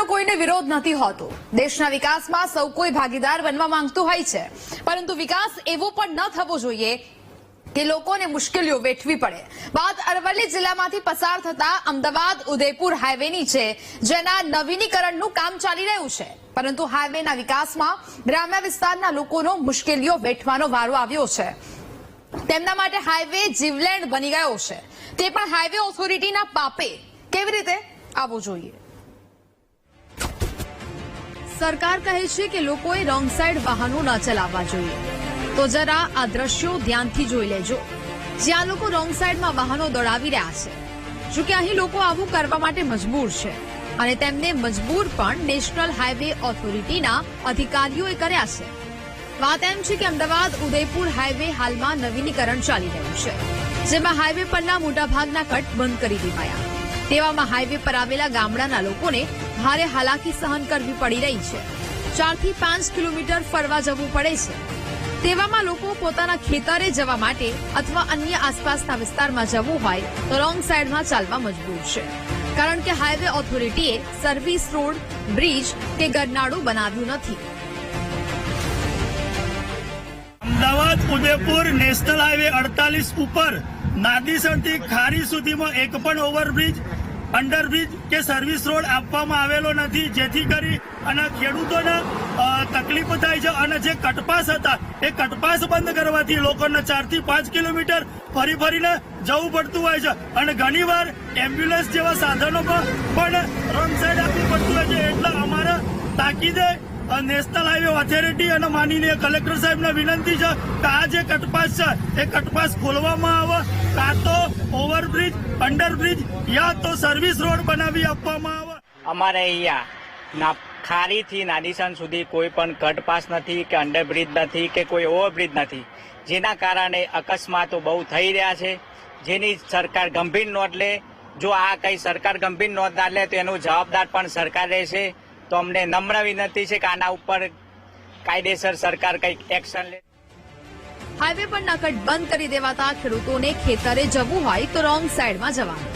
લોકોનો કોઈને વિરોધ નથી હોતો. દેશના વિકાસમાં સૌ કોઈ ભાગીદાર બનવા માંગતું હોય છે. પરંતુ વિકાસ એવો પણ ન થવો જોઈએ કે લોકોને મુશ્કેલીઓ વેઠવી પડે. વાત અરવલ્લી જિલ્લામાંથી પસાર થતા અમદાવાદ ઉદયપુર હાઈવેની છે, જેના નવીનીકરણનું કામ ચાલી રહ્યું છે. પરંતુ હાઈવેના વિકાસમાં ગ્રામ્ય વિસ્તારના લોકોનો મુશ્કેલીઓ વેઠવાનો વારો આવ્યો છે. તેમના માટે હાઈવે જીવલેણ બની ગયો છે. તે પણ હાઈવે ઓથોરિટીના પાપે. કેવી રીતે? આવવું જોઈએ. સરકાર કહે છે કે લોકોએ રોંગ સાઈડ વાહનો ન ચલાવવા જોઈએ. તો જરા આ દ્રશ્યો ધ્યાનથી જોઈ લેજો. જ્યાં લોકો રોંગ સાઈડમાં વાહનો દોડાવી રહ્યા છે. જો કે અહીં લોકો આવું કરવા માટે મજબૂર છે અને તેમને મજબૂર પણ નેશનલ હાઈવે ઓથોરિટીના અધિકારીઓએ કર્યા છે. વાત એમ છે કે અમદાવાદ ઉદયપુર હાઈવે હાલમાં નવીનીકરણ ચાલી રહ્યું છે, જેમાં હાઈવે પરના મોટાભાગના કટ બંધ કરી દેવાયા. તેવામાં હાઈવે પર આવેલા ગામડાના લોકોને ભારે હાલાકી સહન કરવી પડી રહી છે. ચારથી પાંચ કિલોમીટર ફરવા જવું પડે છે. તેવામાં લોકો પોતાના ખેતરે જવા માટે અથવા અન્ય આસપાસના વિસ્તારમાં જવું હોય તો રોંગ સાઈડમાં ચાલવા મજબૂર છે. કારણ કે હાઈવે ઓથોરિટીએ સર્વિસ રોડ, બ્રિજ કે ગરનાળું બનાવ્યું નથી. અમદાવાદ, ઉદયપુર, નેશનલ હાઈવે અડતાલીસ ઉપર નાદીસરથી ખારી સુધીમાં એક પણ ઓવરબ્રિજ અંડરબ્રિજ કે સર્વિસ રોડ આપવામાં આવેલો નથી. જેથી કરી અને ખેડૂતોને તકલીફ થાય છે અને જે કટપાસ હતા, એ કટપાસ બંધ કરવાથી લોકોને ચારથી પાંચ કિલોમીટર ફરી ફરીને જવું પડતું હોય છે. અને ઘણીવાર એમ્બ્યુલન્સ જેવા સાધનો પણ રોંગ સાઈડ આપવું પડતું હોય છે. એટલે અમારે તાકીદે નેશનલ હાઈવે ઓથોરિટી અને માનનીય કલેક્ટર સાહેબને વિનંતી છે કે આ જે કટપાસ છે, એ કટપાસ ખોલવામાં આવે, કાં તો ઓવરબ્રિજ અંડરબ્રિજ યા તો સર્વિસ રોડ બનાવી આપવામાં આવે. અમારે અહીંયા ના ખારીથી નાદીસન સુધી કોઈ પણ કટપાસ નથી કે અંડરબ્રિજ નથી કે કોઈ ઓવરબ્રિજ નથી. જેના કારણે અકસ્માતો બહુ થઈ રહ્યા છે. જેની સરકાર ગંભીર નોંધ લે. જો આ કઈ સરકાર ગંભીર નોંધ ના લે તો એનું જવાબદાર પણ સરકાર રહેશે. તો અમને નમ્ર વિનંતી છે કે આના ઉપર કાયદેસર સરકાર કંઈક એક્શન લે. હાઈવે પરના કટ બંધ કરી દેવાતા ખેડૂતોને ખેતરે જવું હોય તો રોંગ સાઈડમાં જવાનું.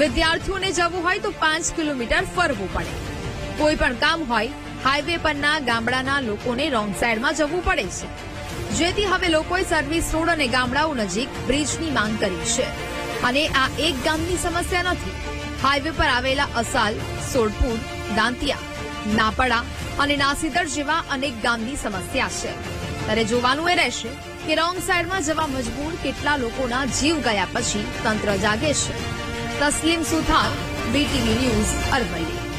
વિદ્યાર્થીઓને જવું હોય તો પાંચ કિલોમીટર ફરવું પડે. કોઈ પણ કામ હોય હાઈવે પરના ગામડાના લોકોને રોંગ સાઈડમાં જવું પડે છે. જેથી હવે લોકોએ સર્વિસ રોડ અને ગામડાઓ નજીક બ્રિજની માંગ કરી છે. અને આ એક ગામની સમસ્યા નથી. હાઈવે પર આવેલા અસાલ સોડપુર દાંતિયા. નાપડા અને નાસીદર જેવા અનેક ગામની સમસ્યા છે. ત્યારે જોવાનું એ રહેશે કે રોંગ સાઈડમાં જવા મજબૂર કેટલા લોકોના જીવ ગયા પછી તંત્ર જાગે છે. Taslim Suthar BTV news Aravalli.